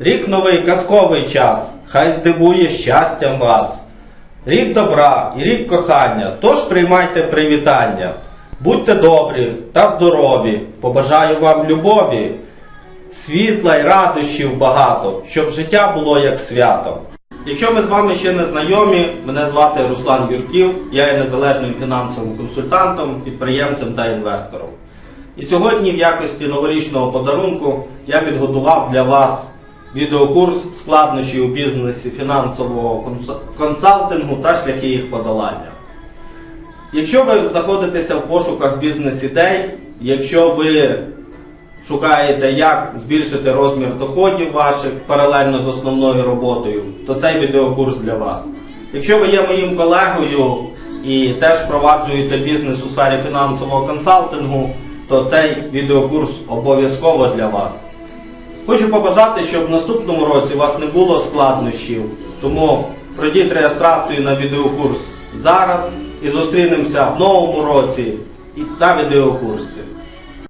Рік новий казковий час, хай здивує щастям вас. Рік добра і рік кохання, тож приймайте привітання. Будьте добрі та здорові, побажаю вам любові, світла й радощів багато, щоб життя було як свято. Якщо ми з вами ще не знайомі, мене звати Руслан Юрків, я є незалежним фінансовим консультантом, підприємцем та інвестором. І сьогодні в якості новорічного подарунку я підготував для вас відеокурс складнощі у бізнесі фінансового консалтингу та шляхи їх подолання. Якщо ви знаходитеся в пошуках бізнес-ідей, якщо ви шукаєте, як збільшити розмір доходів ваших паралельно з основною роботою, то цей відеокурс для вас. Якщо ви є моїм колегою і теж впроваджуєте бізнес у сфері фінансового консалтингу, то цей відеокурс обов'язково для вас. Хочу побажати, щоб в наступному році у вас не було складнощів, тому пройдіть реєстрацію на відеокурс зараз і зустрінемося в новому році і та відеокурсі.